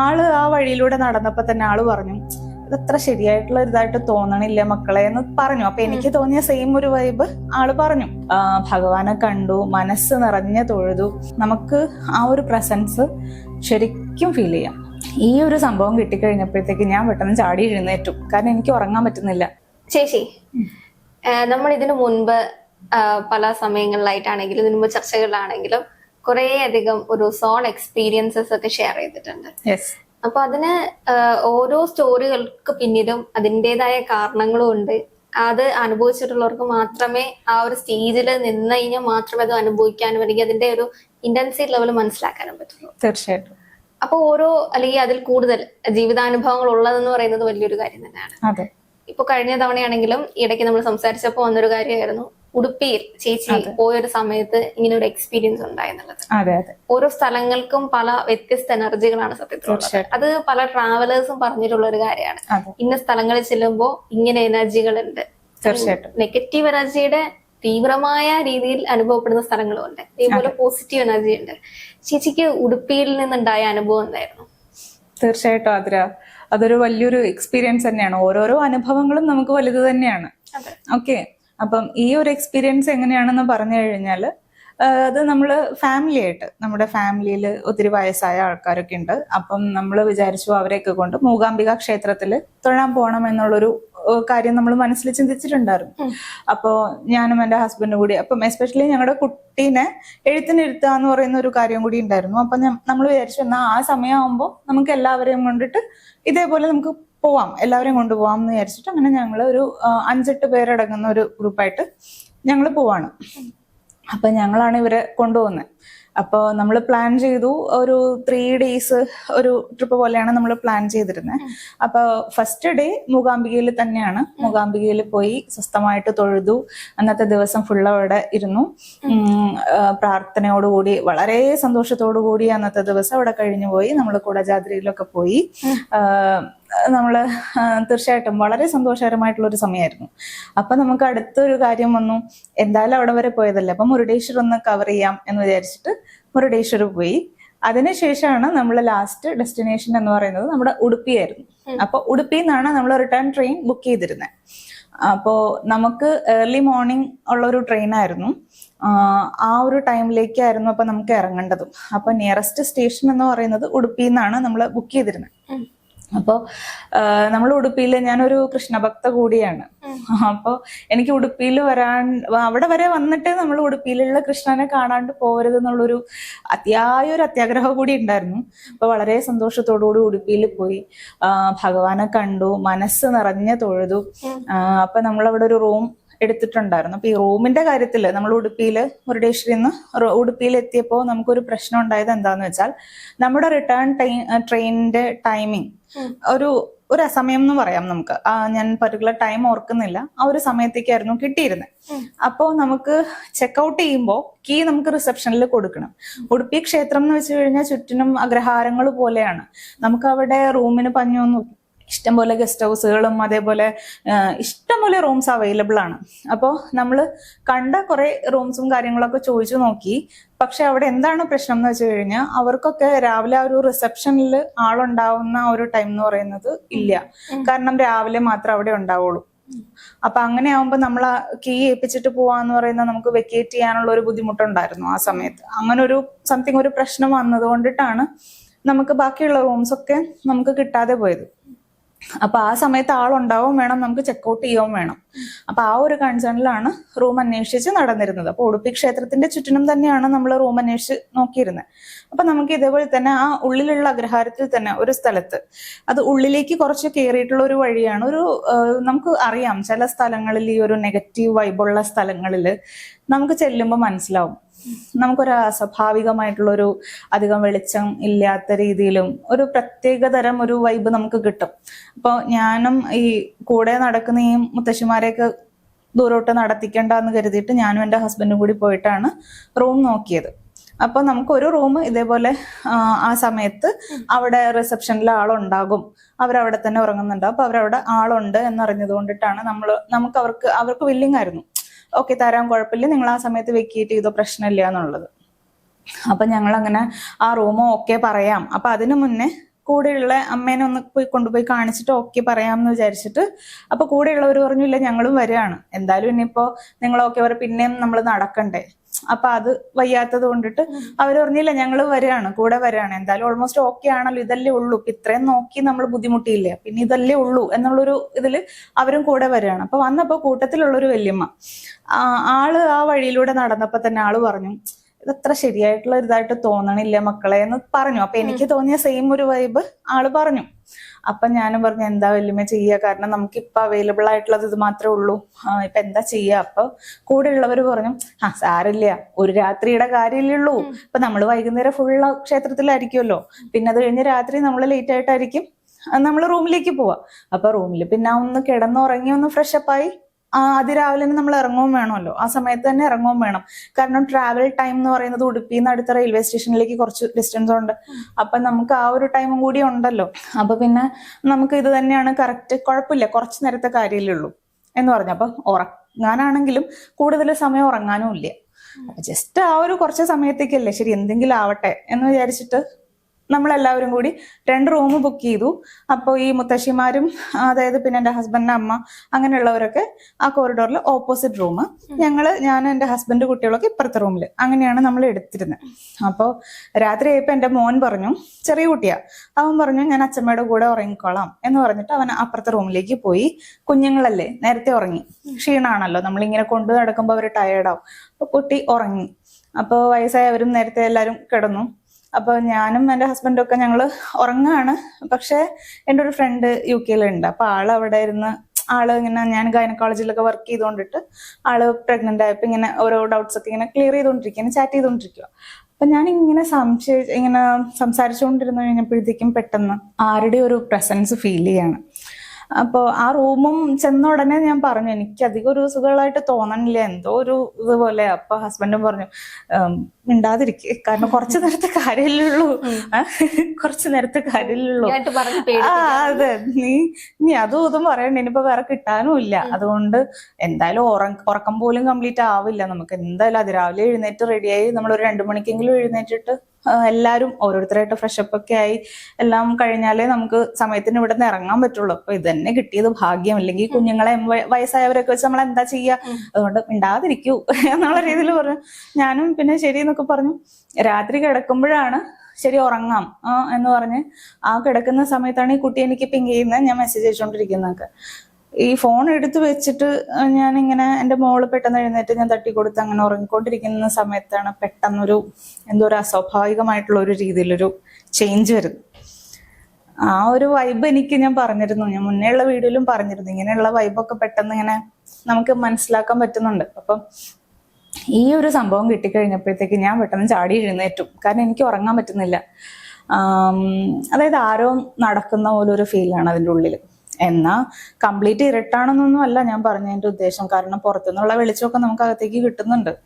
ആൾ ആ വഴിയിലൂടെ നടന്നപ്പോ തന്നെ ആൾ പറഞ്ഞു ഇതത്ര ശരിയായിട്ടുള്ള ഇതായിട്ട് തോന്നണില്ല മക്കളെ എന്ന് പറഞ്ഞു. അപ്പൊ എനിക്ക് തോന്നിയ സെയിം ഒരു വൈബ് ആൾ പറഞ്ഞു. ഭഗവാനെ കണ്ടു മനസ്സ് നിറഞ്ഞ തൊഴുതു. നമുക്ക് ആ ഒരു പ്രസൻസ് ശരിക്കും ഫീൽ ചെയ്യാം. ഈ ഒരു സംഭവം കിട്ടിക്കഴിഞ്ഞപ്പോഴത്തേക്ക് ഞാൻ പെട്ടെന്ന് ചാടി എഴുന്നേറ്റു. കാരണം എനിക്ക് ഉറങ്ങാൻ പറ്റുന്നില്ല. ചേച്ചി നമ്മൾ ഇതിനു മുൻപ് പല സമയങ്ങളിലായിട്ടാണെങ്കിലും ഇതിനു മുമ്പ് ചർച്ചകളിലാണെങ്കിലും കുറേ അധികം ഒരു സോൺ എക്സ്പീരിയൻസസ് ഒക്കെ ഷെയർ ചെയ്തിട്ടുണ്ട്. അപ്പൊ അതിന് ഓരോ സ്റ്റോറികൾക്ക് പിന്നിലും അതിന്റെതായ കാരണങ്ങളും ഉണ്ട്. അത് അനുഭവിച്ചിട്ടുള്ളവർക്ക് മാത്രമേ ആ ഒരു സ്റ്റേജിൽ നിന്ന് കഴിഞ്ഞാൽ മാത്രമേ അത് അനുഭവിക്കാനും അല്ലെങ്കിൽ അതിന്റെ ഒരു ഇന്റൻസിറ്റി ലെവൽ മനസ്സിലാക്കാനും പറ്റുള്ളൂ. തീർച്ചയായിട്ടും. അപ്പൊ ഓരോ അല്ലെങ്കിൽ അതിൽ കൂടുതൽ ജീവിതാനുഭവങ്ങൾ ഉള്ളതെന്ന് പറയുന്നത് വലിയൊരു കാര്യം തന്നെയാണ്. ഇപ്പൊ കഴിഞ്ഞ തവണയാണെങ്കിലും ഇടയ്ക്ക് നമ്മൾ സംസാരിച്ചപ്പോൾ വന്നൊരു കാര്യമായിരുന്നു. ഉടുപ്പിയിൽ ചേച്ചി പോയൊരു സമയത്ത് ഇങ്ങനെ ഒരു എക്സ്പീരിയൻസ് ഉണ്ടായെന്നുള്ളത് അതെ അതെ. ഓരോ സ്ഥലങ്ങൾക്കും പല വ്യത്യസ്ത എനർജികളാണ് തീർച്ചയായിട്ടും. അത് പല ട്രാവലേഴ്സും പറഞ്ഞിട്ടുള്ള ഒരു കാര്യമാണ്. ഇന്ന സ്ഥലങ്ങളിൽ ചെല്ലുമ്പോൾ ഇങ്ങനെ എനർജികളുണ്ട്. തീർച്ചയായിട്ടും. നെഗറ്റീവ് എനർജിയുടെ തീവ്രമായ രീതിയിൽ അനുഭവപ്പെടുന്ന സ്ഥലങ്ങളും ഉണ്ട് ഇതേപോലെ പോസിറ്റീവ് എനർജി ഉണ്ട് ചേച്ചിക്ക് ഉടുപ്പിയിൽ നിന്നുണ്ടായ അനുഭവം എന്തായിരുന്നു? തീർച്ചയായിട്ടും അതിര അതൊരു വലിയൊരു എക്സ്പീരിയൻസ് തന്നെയാണ്. ഓരോരോ അനുഭവങ്ങളും നമുക്ക് വലുത് തന്നെയാണ്. ഓക്കെ അപ്പം ഈ ഒരു എക്സ്പീരിയൻസ് എങ്ങനെയാണെന്ന് പറഞ്ഞു കഴിഞ്ഞാൽ അത് നമ്മൾ ഫാമിലി ആയിട്ട് നമ്മുടെ ഫാമിലിയിൽ ഒത്തിരി വയസ്സായ ആൾക്കാരൊക്കെ ഉണ്ട്. അപ്പം നമ്മൾ വിചാരിച്ചു അവരെയൊക്കെ കൊണ്ട് മൂകാംബിക ക്ഷേത്രത്തിൽ തൊഴാൻ പോകണം എന്നുള്ളൊരു കാര്യം നമ്മൾ മനസ്സിൽ ചിന്തിച്ചിട്ടുണ്ടായിരുന്നു. അപ്പോൾ ഞാനും എന്റെ ഹസ്ബൻഡും കൂടി അപ്പം എസ്പെഷ്യലി ഞങ്ങളുടെ കുട്ടീനെ എഴുത്തിനിരുത്തുക എന്ന് പറയുന്ന ഒരു കാര്യം കൂടി ഉണ്ടായിരുന്നു. അപ്പം നമ്മൾ വിചാരിച്ചു എന്നാൽ ആ സമയമാകുമ്പോൾ നമുക്ക് എല്ലാവരെയും കൊണ്ടിട്ട് ഇതേപോലെ നമുക്ക് പോവാം എല്ലാവരെയും കൊണ്ടുപോവാം എന്ന് വിചാരിച്ചിട്ട് അങ്ങനെ ഞങ്ങൾ ഒരു അഞ്ചെട്ട് പേരടങ്ങുന്ന ഒരു ഗ്രൂപ്പായിട്ട് ഞങ്ങൾ പോവാണ്. അപ്പൊ ഞങ്ങളാണ് ഇവരെ കൊണ്ടുപോകുന്നത് അപ്പോൾ നമ്മൾ പ്ലാൻ ചെയ്തു ഒരു ത്രീ ഡേയ്സ് ഒരു ട്രിപ്പ് പോലെയാണ് നമ്മൾ പ്ലാൻ ചെയ്തിരുന്നത് അപ്പോൾ ഫസ്റ്റ് ഡേ മൂകാംബികയിൽ തന്നെയാണ്. മൂകാംബികയിൽ പോയി സ്വസ്ഥമായിട്ട് തൊഴുതു. അന്നത്തെ ദിവസം ഫുൾ അവിടെ ഇരുന്നു. പ്രാർത്ഥനയോടുകൂടി വളരെ സന്തോഷത്തോടു കൂടി അന്നത്തെ ദിവസം അവിടെ കഴിഞ്ഞു പോയി. നമ്മൾ കുടജാദ്രിയിലൊക്കെ പോയി. നമ്മൾ നമ്മൾ തീർച്ചയായിട്ടും വളരെ സന്തോഷകരമായിട്ടുള്ള ഒരു സമയമായിരുന്നു അപ്പൊ നമുക്ക് അടുത്തൊരു കാര്യം വന്നു. എന്തായാലും അവിടെ വരെ പോയതല്ലേ? അപ്പൊ മുരുടേശ്വർ ഒന്ന് കവർ ചെയ്യാം എന്ന് വിചാരിച്ചിട്ട് മുരുടേശ്വർ പോയി. അതിനുശേഷമാണ് നമ്മൾ ലാസ്റ്റ് ഡെസ്റ്റിനേഷൻ എന്ന് പറയുന്നത് നമ്മുടെ ഉടുപ്പിയായിരുന്നു അപ്പൊ ഉടുപ്പിയിൽ നിന്നാണ് നമ്മൾ റിട്ടേൺ ട്രെയിൻ ബുക്ക് ചെയ്തിരുന്നത് അപ്പോൾ നമുക്ക് ഏർലി മോർണിംഗ് ഉള്ള ഒരു ട്രെയിൻ ആയിരുന്നു. ആ ഒരു ടൈമിലേക്കായിരുന്നു അപ്പൊ നമുക്ക് ഇറങ്ങേണ്ടതും. അപ്പൊ നിയറസ്റ്റ് സ്റ്റേഷൻ എന്ന് പറയുന്നത് ഉടുപ്പിയിൽ നിന്നാണ് നമ്മൾ ബുക്ക് ചെയ്തിരുന്നത് അപ്പോൾ നമ്മൾ ഉടുപ്പിയിൽ ഞാനൊരു കൃഷ്ണഭക്ത കൂടിയാണ്. അപ്പോൾ എനിക്ക് ഉടുപ്പിയിൽ വരാൻ അവിടെ വരെ വന്നിട്ട് നമ്മൾ ഉടുപ്പിയിലുള്ള കൃഷ്ണനെ കാണാണ്ട് പോകരുത് എന്നുള്ളൊരു അതിയായ ഒരു അത്യാഗ്രഹം കൂടി ഉണ്ടായിരുന്നു. അപ്പോൾ വളരെ സന്തോഷത്തോടുകൂടി ഉടുപ്പിയിൽ പോയി. ഭഗവാനെ കണ്ടു മനസ്സ് നിറഞ്ഞ തൊഴുതു. അപ്പൊ നമ്മളവിടെ ഒരു റൂം എടുത്തിട്ടുണ്ടായിരുന്നു. അപ്പൊ ഈ റൂമിന്റെ കാര്യത്തിൽ നമ്മൾ ഉടുപ്പിയിൽ മുരുടേശ്വരിയിൽ നിന്ന് ഉടുപ്പിയിൽ എത്തിയപ്പോൾ നമുക്കൊരു പ്രശ്നം ഉണ്ടായത് എന്താന്ന് വെച്ചാൽ നമ്മുടെ റിട്ടേൺ ട്രെയിനിന്റെ ടൈമിംഗ് ഒരു ഒരു അസമയം എന്ന് പറയാം നമുക്ക്. ഞാൻ പർട്ടിക്കുലർ ടൈം ഓർക്കുന്നില്ല. ആ ഒരു സമയത്തേക്കായിരുന്നു കിട്ടിയിരുന്നത് അപ്പോൾ നമുക്ക് ചെക്ക് ഔട്ട് ചെയ്യുമ്പോൾ കീ നമുക്ക് റിസപ്ഷനിൽ കൊടുക്കണം. ഉടുപ്പി ക്ഷേത്രം എന്ന് വെച്ച് കഴിഞ്ഞാൽ ചുറ്റിനും അഗ്രഹാരങ്ങൾ പോലെയാണ്. നമുക്ക് അവിടെ റൂമിന് പഞ്ഞൊന്നും ഇഷ്ടംപോലെ ഗസ്റ്റ് ഹൗസുകളും അതേപോലെ ഇഷ്ടംപോലെ റൂംസ് അവൈലബിൾ ആണ്. അപ്പോൾ നമ്മൾ കണ്ട കുറേ റൂംസും കാര്യങ്ങളൊക്കെ ചോദിച്ചു നോക്കി. പക്ഷെ അവിടെ എന്താണ് പ്രശ്നം എന്ന് വെച്ച് കഴിഞ്ഞാൽ അവർക്കൊക്കെ രാവിലെ ആ ഒരു റിസപ്ഷനിൽ ആളുണ്ടാവുന്ന ഒരു ടൈം എന്ന് പറയുന്നത് ഇല്ല. കാരണം രാവിലെ മാത്രം അവിടെ ഉണ്ടാവുള്ളൂ. അപ്പൊ അങ്ങനെ ആവുമ്പോ നമ്മൾ കീ ഏൽപ്പിച്ചിട്ട് പോവാന്ന് പറയുന്ന നമുക്ക് വെക്കേറ്റ് ചെയ്യാനുള്ള ഒരു ബുദ്ധിമുട്ടുണ്ടായിരുന്നു ആ സമയത്ത്. അങ്ങനെ ഒരു സംതിങ് ഒരു പ്രശ്നം വന്നത് കൊണ്ടിട്ടാണ് നമുക്ക് ബാക്കിയുള്ള റൂംസ് ഒക്കെ നമുക്ക് കിട്ടാതെ പോയത്. അപ്പൊ ആ സമയത്ത് ആളുണ്ടാവും വേണം നമുക്ക് ചെക്കൗട്ട് ചെയ്യുകയും വേണം. അപ്പൊ ആ ഒരു കൺസേണിലാണ് റൂം അന്വേഷിച്ച് നടന്നിരുന്നത്. അപ്പൊ ഉടുപ്പി ക്ഷേത്രത്തിന്റെ ചുറ്റിനും തന്നെയാണ് നമ്മൾ റൂം അന്വേഷിച്ച് നോക്കിയിരുന്നത്. അപ്പൊ നമുക്ക് ഇതേപോലെ തന്നെ ആ ഉള്ളിലുള്ള അഗ്രഹാരത്തിൽ തന്നെ ഒരു സ്ഥലത്ത് അത് ഉള്ളിലേക്ക് കുറച്ച് കയറിയിട്ടുള്ള ഒരു വഴിയാണ്. ഒരു നമുക്ക് അറിയാം ചില സ്ഥലങ്ങളിൽ ഈ ഒരു നെഗറ്റീവ് വൈബുള്ള സ്ഥലങ്ങളിൽ നമുക്ക് ചെല്ലുമ്പോൾ മനസ്സിലാവും. നമുക്കൊരു അസ്വാഭാവികമായിട്ടുള്ള ഒരു അധികം വെളിച്ചം ഇല്ലാത്ത രീതിയിലും ഒരു പ്രത്യേക തരം ഒരു വൈബ് നമുക്ക് കിട്ടും. അപ്പോൾ ഞാനും ഈ കൂടെ നടക്കുന്ന ഈ മുത്തശ്ശിമാരെയൊക്കെ ദൂരോട്ട് നടത്തിക്കേണ്ട എന്ന് കരുതിയിട്ട് ഞാനും എന്റെ ഹസ്ബൻഡും കൂടി പോയിട്ടാണ് റൂം നോക്കിയത്. അപ്പൊ നമുക്ക് ഒരു റൂം ഇതേപോലെ ആ, സമയത്ത് അവിടെ റിസപ്ഷനിൽ ആളുണ്ടാകും. അവരവിടെ തന്നെ ഉറങ്ങുന്നുണ്ടാവും അപ്പൊ അവരവിടെ ആളുണ്ട് എന്നറിഞ്ഞത് കൊണ്ടിട്ടാണ് നമ്മൾ നമുക്ക് അവർക്ക് അവർക്ക് വില്ലിങ് ആയിരുന്നു. ഓക്കെ തരാൻ കുഴപ്പമില്ല. നിങ്ങൾ ആ സമയത്ത് വെക്കേറ്റ് ചെയ്തോ പ്രശ്നമില്ല എന്നുള്ളത്. അപ്പൊ ഞങ്ങൾ അങ്ങനെ ആ റൂം ഓക്കെ പറയാം. അപ്പൊ അതിനു മുന്നേ കൂടെയുള്ള അമ്മേനെ ഒന്ന് പോയി കൊണ്ടുപോയി കാണിച്ചിട്ട് ഓക്കെ പറയാമെന്ന് വിചാരിച്ചിട്ട് അപ്പൊ കൂടെയുള്ളവർ പറഞ്ഞു ഇല്ല ഞങ്ങളും വരികയാണ്. എന്തായാലും ഇനിയിപ്പോ നിങ്ങൾ ഓക്കെ പറയും പിന്നെയും നമ്മൾ നടക്കണ്ടേ? അപ്പൊ അത് വയ്യാത്തത് കൊണ്ടിട്ട് അവർ പറഞ്ഞില്ല ഞങ്ങൾ വരികയാണ് കൂടെ വരികയാണ്. എന്തായാലും ഓൾമോസ്റ്റ് ഓക്കെ ആണല്ലോ ഇതല്ലേ ഉള്ളൂ. ഇത്രയും നോക്കി നമ്മൾ ബുദ്ധിമുട്ടിയില്ല? പിന്നെ ഇതല്ലേ ഉള്ളൂ എന്നുള്ളൊരു ഇതിൽ അവരും കൂടെ വരികയാണ്. അപ്പൊ വന്നപ്പോ കൂട്ടത്തിലുള്ളൊരു വല്യമ്മ ആൾ ആ വഴിയിലൂടെ നടന്നപ്പോ തന്നെ ആൾ പറഞ്ഞു ഇതത്ര ശരിയായിട്ടുള്ള ഇതായിട്ട് തോന്നണില്ല മക്കളെ എന്ന് പറഞ്ഞു. അപ്പൊ എനിക്ക് തോന്നിയ സെയിം ഒരു വൈബ് ആൾ പറഞ്ഞു. അപ്പൊ ഞാനും പറഞ്ഞു എന്താ വല്യമ്മ ചെയ്യുക കാരണം നമുക്ക് ഇപ്പൊ അവൈലബിൾ ആയിട്ടുള്ളത് ഇത് മാത്രമേ ഉള്ളൂ. ഇപ്പൊ എന്താ ചെയ്യുക അപ്പൊ കൂടെ ഉള്ളവർ പറഞ്ഞു ആ സാരില്ല ഒരു രാത്രിയുടെ കാര്യമല്ലേ ഉള്ളൂ. ഇപ്പൊ നമ്മൾ വൈകുന്നേരം ഫുൾ ക്ഷേത്രത്തിലായിരിക്കുമല്ലോ പിന്നെ അത് കഴിഞ്ഞ് രാത്രി നമ്മൾ ലേറ്റ് ആയിട്ടായിരിക്കും. നമ്മൾ റൂമിലേക്ക് പോവാ. അപ്പൊ റൂമിൽ പിന്നെ ഒന്ന് കിടന്നുറങ്ങി ഒന്ന് ഫ്രഷപ്പായി അതിരാവിലെ തന്നെ നമ്മൾ ഇറങ്ങുകയും വേണമല്ലോ. ആ സമയത്ത് തന്നെ ഇറങ്ങുകയും വേണം. കാരണം ട്രാവൽ ടൈം എന്ന് പറയുന്നത് ഉടുപ്പിയിൽ നിന്ന് അടുത്ത റെയിൽവേ സ്റ്റേഷനിലേക്ക് കുറച്ച് ഡിസ്റ്റൻസ് ഉണ്ട്. അപ്പൊ നമുക്ക് ആ ഒരു ടൈമും കൂടി ഉണ്ടല്ലോ. അപ്പൊ പിന്നെ നമുക്ക് ഇത് തന്നെയാണ് കറക്റ്റ് കുഴപ്പമില്ല. കുറച്ച് നേരത്തെ കാര്യമല്ലേ ഉള്ളൂ എന്ന് പറഞ്ഞു. അപ്പൊ ഉറങ്ങാനാണെങ്കിലും കൂടുതൽ സമയം ഉറങ്ങാനും ഇല്ല. ജസ്റ്റ് ആ ഒരു കുറച്ച് സമയത്തേക്കല്ലേ ശരി എന്തെങ്കിലും ആവട്ടെ എന്ന് വിചാരിച്ചിട്ട് നമ്മളെല്ലാവരും കൂടി രണ്ട് റൂം ബുക്ക് ചെയ്തു. അപ്പോൾ ഈ മുത്തശ്ശിമാരും അതായത് പിന്നെ എന്റെ ഹസ്ബൻഡിന്റെ അമ്മ അങ്ങനെയുള്ളവരൊക്കെ ആ കോറിഡോറിൽ ഓപ്പോസിറ്റ് റൂം ഞങ്ങൾ ഞാൻ എന്റെ ഹസ്ബൻഡ് കുട്ടികളൊക്കെ ഇപ്പുറത്തെ റൂമിൽ അങ്ങനെയാണ് നമ്മൾ എടുത്തിരുന്നത്. അപ്പോൾ രാത്രി ആയപ്പോൾ എന്റെ മോൻ പറഞ്ഞു ചെറിയ കുട്ടിയാ. അവൻ പറഞ്ഞു ഞാൻ അച്ഛമ്മയുടെ കൂടെ ഉറങ്ങിക്കോളാം. എന്ന് പറഞ്ഞിട്ട് അവൻ അപ്പുറത്തെ റൂമിലേക്ക് പോയി. കുഞ്ഞുങ്ങളല്ലേ നേരത്തെ ഉറങ്ങി. ക്ഷീണാണല്ലോ. നമ്മളിങ്ങനെ കൊണ്ടു നടക്കുമ്പോൾ അവർ ടയേർഡാവും അപ്പോൾ കുട്ടി ഉറങ്ങി. അപ്പോൾ വയസ്സായവരും നേരത്തെ എല്ലാവരും കിടന്നു. അപ്പോൾ ഞാനും എന്റെ ഹസ്ബൻഡും ഒക്കെ ഞങ്ങൾ ഉറങ്ങാണ്. പക്ഷെ എന്റെ ഒരു ഫ്രണ്ട് യു കെയിലുണ്ട് അപ്പോൾ ആൾ അവിടെ ഇരുന്ന് ആൾ ഇങ്ങനെ ഞാൻ ഗൈനക്കോളജിയിലൊക്കെ വർക്ക് ചെയ്തുകൊണ്ടിട്ട് ആൾ പ്രഗ്നന്റ് ആയപ്പോൾ ഇങ്ങനെ ഓരോ ഡൗട്ട്സ് ഒക്കെ ഇങ്ങനെ ക്ലിയർ ചെയ്തുകൊണ്ടിരിക്കുക ചാറ്റ് ചെയ്തുകൊണ്ടിരിക്കുക അപ്പൊ ഞാൻ ഇങ്ങനെ സംശയ ഇങ്ങനെ സംസാരിച്ചുകൊണ്ടിരുന്നു കഴിഞ്ഞപ്പോഴത്തേക്കും പെട്ടെന്ന് ആരുടെ ഒരു പ്രസൻസ് ഫീൽ ചെയ്യാണ്. അപ്പോൾ ആ റൂമും ചെന്ന ഉടനെ ഞാൻ പറഞ്ഞു എനിക്ക് അധികം ഒരു സുഖമായിട്ട് തോന്നണില്ല. എന്തോ ഒരു ഇതുപോലെ അപ്പൊ ഹസ്ബൻഡും പറഞ്ഞു "ഉം, മിണ്ടാതിരിക്കുക കാരണം കുറച്ചു നേരത്തെ കാര്യമില്ലുള്ളൂ കുറച്ചു നേരത്തെ കാര്യമില്ലുള്ളൂ ആ അതെ. നീ നീ അതും ഇതും പറയണ്ട. ഇനിയിപ്പോ വേറെ കിട്ടാനും ഇല്ല. അതുകൊണ്ട് എന്തായാലും ഉറക്കം പോലും കംപ്ലീറ്റ് ആവില്ല. നമുക്ക് എന്തായാലും അതിരാവിലെ എഴുന്നേറ്റ് റെഡിയായി നമ്മൾ ഒരു രണ്ടു മണിക്കെങ്കിലും എഴുന്നേറ്റിട്ട് ആ, എല്ലാരും ഓരോരുത്തരായിട്ട് ഫ്രഷപ്പ് ഒക്കെ ആയി എല്ലാം കഴിഞ്ഞാലേ നമുക്ക് സമയത്തിന് ഇവിടെ നിന്ന് ഇറങ്ങാൻ പറ്റുള്ളൂ. അപ്പൊ ഇത് തന്നെ കിട്ടിയത് ഭാഗ്യം. അല്ലെങ്കിൽ കുഞ്ഞുങ്ങളെ വയ- വയസ്സായവരൊക്കെ വെച്ച് നമ്മൾ എന്താ ചെയ്യാ? അതുകൊണ്ട് മിണ്ടാതിരിക്കൂ എന്നുള്ള രീതിയിൽ പറഞ്ഞു. ഞാനും പിന്നെ ശരി എന്നൊക്കെ പറഞ്ഞു. രാത്രി കിടക്കുമ്പോഴാണ് ശരി ഉറങ്ങാം എന്ന് പറഞ്ഞ് ആ കിടക്കുന്ന സമയത്താണ് ഈ കുട്ടി എനിക്ക് പിങ്ക് ചെയ്യുന്നത്. ഞാൻ മെസ്സേജ് അയച്ചുകൊണ്ടിരിക്കുന്നതൊക്കെ. ഈ ഫോൺ എടുത്തു വെച്ചിട്ട് ഞാൻ ഇങ്ങനെ എന്റെ മോൾ പെട്ടെന്ന് എഴുന്നേറ്റ് ഞാൻ തട്ടിക്കൊടുത്ത് അങ്ങനെ ഉറങ്ങിക്കൊണ്ടിരിക്കുന്ന സമയത്താണ് പെട്ടെന്നൊരു എന്തോ ഒരു അസ്വാഭാവികമായിട്ടുള്ള ഒരു രീതിയിലൊരു ചേഞ്ച് വരുന്നത്. ആ ഒരു വൈബ് എനിക്ക് ഞാൻ പറഞ്ഞിരുന്നു. ഞാൻ മുന്നേ ഉള്ള വീഡിയോയിലും പറഞ്ഞിരുന്നു. ഇങ്ങനെയുള്ള വൈബൊക്കെ പെട്ടെന്ന് ഇങ്ങനെ നമുക്ക് മനസ്സിലാക്കാൻ പറ്റുന്നുണ്ട്. അപ്പം ഈ ഒരു സംഭവം കിട്ടിക്കഴിഞ്ഞപ്പോഴത്തേക്ക് ഞാൻ പെട്ടെന്ന് ചാടി എഴുന്നേറ്റും. കാരണം എനിക്ക് ഉറങ്ങാൻ പറ്റുന്നില്ല. അതായത് ആരോ നടക്കുന്ന പോലെ ഒരു ഫീലാണ് അതിന്റെ ഉള്ളിൽ എന്നാ കംപ്ലീറ്റ് ഇരട്ടാണെന്നൊന്നും അല്ല ഞാൻ പറഞ്ഞതിന്റെ ഉദ്ദേശം. കാരണം പുറത്തുനിന്നുള്ള വെളിച്ചമൊക്കെ നമുക്ക് അകത്തേക്ക് കിട്ടുന്നുണ്ട്.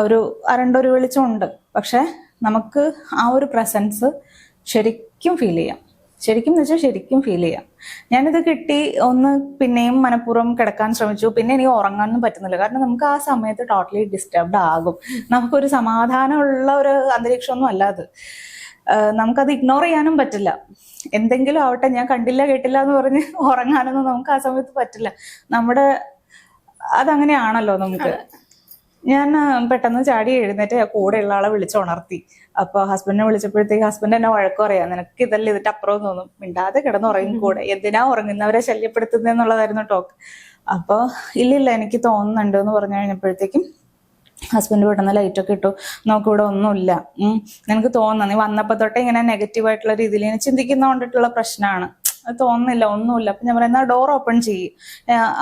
ഒരു അരണ്ടൊരു വെളിച്ചമുണ്ട്. പക്ഷെ നമുക്ക് ആ ഒരു പ്രസൻസ് ശരിക്കും ഫീൽ ചെയ്യാം. ശരിക്കും എന്ന് വെച്ചാൽ ശരിക്കും ഫീൽ ചെയ്യാം. ഞാനിത് കിട്ടി ഒന്ന് പിന്നെയും മനഃപൂർവം കിടക്കാൻ ശ്രമിച്ചു. പിന്നെ എനിക്ക് ഉറങ്ങാനൊന്നും പറ്റുന്നില്ല. കാരണം നമുക്ക് ആ സമയത്ത് ടോട്ടലി ഡിസ്റ്റർബ്ഡ് ആകും. നമുക്കൊരു സമാധാനമുള്ള ഒരു അന്തരീക്ഷമൊന്നും അല്ല അത്. നമുക്കത് ഇഗ്നോർ ചെയ്യാനും പറ്റില്ല. എന്തെങ്കിലും ആവട്ടെ ഞാൻ കണ്ടില്ല കേട്ടില്ല എന്ന് പറഞ്ഞ് ഉറങ്ങാനൊന്നും നമുക്ക് ആ സമയത്ത് പറ്റില്ല. നമ്മുടെ അതങ്ങനെയാണല്ലോ നമുക്ക്. ഞാൻ പെട്ടെന്ന് ചാടി എഴുന്നേറ്റ് കൂടെയുള്ള ആളെ വിളിച്ചുണർത്തി അപ്പൊ ഹസ്ബൻഡിനെ വിളിച്ചപ്പോഴത്തേക്ക് ഹസ്ബൻഡ് എന്നെ വഴക്കം അറിയാം നിനക്ക് ഇതല്ല ഇതിന്റെ അപ്പുറം തോന്നും. മിണ്ടാതെ കിടന്ന് ഉറങ്ങി കൂടെ. എന്തിനാ ഉറങ്ങുന്നവരെ ശല്യപ്പെടുത്തുന്നത് എന്നുള്ളതായിരുന്നു ടോക്ക് അപ്പൊ ഇല്ലില്ല എനിക്ക് തോന്നുന്നുണ്ട് എന്ന് പറഞ്ഞു കഴിഞ്ഞപ്പോഴത്തേക്കും ഹസ്ബൻഡ് പെട്ടെന്ന് ലൈറ്റൊക്കെ ഇട്ടു. നോക്കി ഇവിടെ ഒന്നുമില്ല. ഉം. നിനക്ക് തോന്നുന്നു നീ വന്നപ്പോ തൊട്ടേ ഇങ്ങനെ നെഗറ്റീവായിട്ടുള്ള രീതിയിൽ ഇങ്ങനെ ചിന്തിക്കുന്ന കൊണ്ടിട്ടുള്ള പ്രശ്നമാണ് തോന്നുന്നില്ല ഒന്നുമില്ല. അപ്പൊ ഞാൻ പറയുന്ന ഡോർ ഓപ്പൺ ചെയ്യും.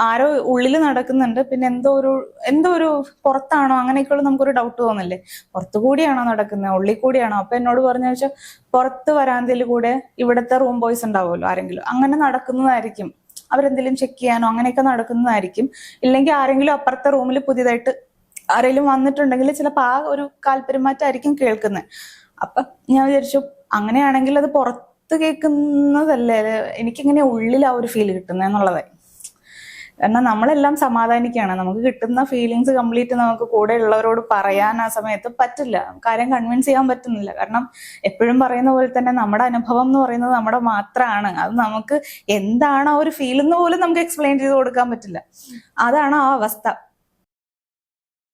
ആരോ ഉള്ളിൽ നടക്കുന്നുണ്ട്. പിന്നെ എന്തോ ഒരു എന്തോ ഒരു പുറത്താണോ അങ്ങനെയൊക്കെയുള്ള നമുക്കൊരു ഡൗട്ട് തോന്നില്ലേ? പുറത്തു കൂടിയാണോ നടക്കുന്നത് ഉള്ളിൽ കൂടിയാണോ? അപ്പൊ എന്നോട് പറഞ്ഞു വെച്ചാൽ പുറത്ത് വരാന്തയിൽ കൂടെ ഇവിടുത്തെ റൂം ബോയ്സ് ഉണ്ടാവുമല്ലോ ആരെങ്കിലും. അങ്ങനെ നടക്കുന്നതായിരിക്കും. അവരെന്തെങ്കിലും ചെക്ക് ചെയ്യാനോ അങ്ങനെയൊക്കെ നടക്കുന്നതായിരിക്കും. ഇല്ലെങ്കിൽ ആരെങ്കിലും അപ്പുറത്തെ റൂമിൽ പുതിയതായിട്ട് ആരെങ്കിലും വന്നിട്ടുണ്ടെങ്കിൽ ചിലപ്പോൾ ആ ഒരു കാൽപര്യമാറ്റായിരിക്കും കേൾക്കുന്നത് അപ്പൊ ഞാൻ വിചാരിച്ചു അങ്ങനെയാണെങ്കിൽ അത് പുറത്ത് കേൾക്കുന്നതല്ലേ? എനിക്കിങ്ങനെ ഉള്ളിൽ ആ ഒരു ഫീൽ കിട്ടുന്നത് എന്നുള്ളതായി കാരണം നമ്മളെല്ലാം സമാധാനിക്കുകയാണ് നമുക്ക് കിട്ടുന്ന ഫീലിങ്സ് കംപ്ലീറ്റ് നമുക്ക് കൂടെ ഉള്ളവരോട് പറയാൻ ആ സമയത്ത് പറ്റില്ല. കാര്യം കൺവിൻസ് ചെയ്യാൻ പറ്റുന്നില്ല. കാരണം എപ്പോഴും പറയുന്ന പോലെ തന്നെ നമ്മുടെ അനുഭവം എന്ന് പറയുന്നത് നമ്മുടെ മാത്രമാണ് അത് നമുക്ക് എന്താണ് ആ ഒരു ഫീൽ എന്ന് പോലും നമുക്ക് എക്സ്പ്ലെയിൻ ചെയ്ത് കൊടുക്കാൻ പറ്റില്ല. അതാണ് ആ അവസ്ഥ.